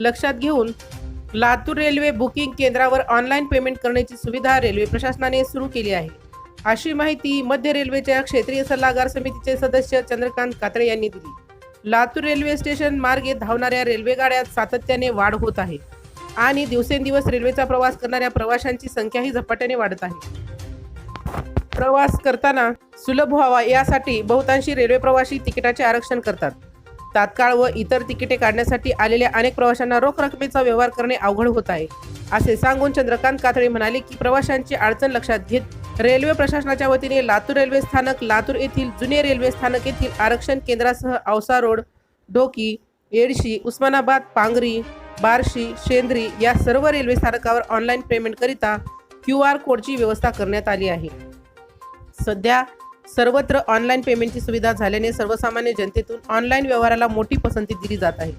लक्षात घेऊन Latur railway booking केंद्रावर ऑनलाईन पेमेंट करण्याची सुविधा रेल्वे प्रशासनाने सुरू केली आहे. अशी माहिती मध्य रेल्वेच्या क्षेत्रीय सल्लागार समितीचे सदस्य चंद्रकांत कातळे यांनी दिली. लातूर रेल्वे स्टेशन मार्गे धावणाऱ्या रेल्वे गाड्यात सातत्याने वाढ होत आहे आणि दिवसेंदिवस रेल्वेचा प्रवास करणाऱ्या प्रवाशांची संख्याही झपाट्याने वाढत आहे. प्रवास करताना सुलभ व्हावा यासाठी बहुतांशी रेल्वे प्रवासी तिकिटाचे आरक्षण करतात. तात्काळ व इतर तिकिटे काढण्यासाठी आलेल्या अनेक प्रवाशांना रोख रकमेचा व्यवहार करणे अवघड होत आहे. असे सांगून चंद्रकांत कातळे म्हणाले की प्रवाशांची अडचण लक्षात घेत रेल्वे प्रशासनाच्या वतीने लातूर रेल्वे स्थानक लातूर येथील जुने रेल्वे स्थानक येथील आरक्षण केंद्रासह औसा रोड डोकी येडशी उस्मानाबाद पांगरी बार्शी शेंद्री या सर्व रेल्वे स्थानकावर ऑनलाईन पेमेंटकरिता क्यू आर कोडची व्यवस्था करण्यात आली आहे. सध्या सर्वत्र ऑनलाईन पेमेंटची सुविधा झाल्याने सर्वसामान्य जनतेतून ऑनलाईन व्यवहाराला मोठी पसंती दिली जात आहे.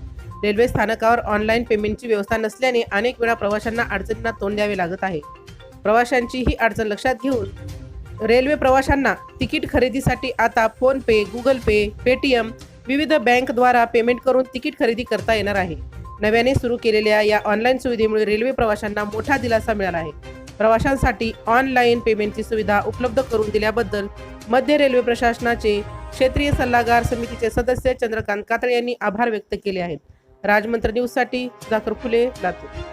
रेल्वे स्थानकावर ऑनलाईन पेमेंटची व्यवस्था नसल्याने अनेक वेळा प्रवाशांना अडचणींना तोंड द्यावे लागत आहे. प्रवाशांची ही अडचण लक्षात घेऊन रेल्वे प्रवाशांना तिकीट खरेदीसाठी आता फोनपे गुगल पे पेटीएम विविध बँकद्वारा पेमेंट करून तिकीट खरेदी करता येणार आहे. नव्याने सुरू केलेल्या या ऑनलाईन सुविधेमुळे रेल्वे प्रवाशांना मोठा दिलासा मिळाला आहे. प्रवाशांसाठी ऑनलाईन पेमेंटची सुविधा उपलब्ध करून दिल्याबद्दल मध्य रेल्वे प्रशासनाचे क्षेत्रीय सल्लागार समितीचे सदस्य चंद्रकांत कातळे यांनी आभार व्यक्त केले आहेत. राजमंत्र न्यूजसाठी सुधाकर फुले लातूर.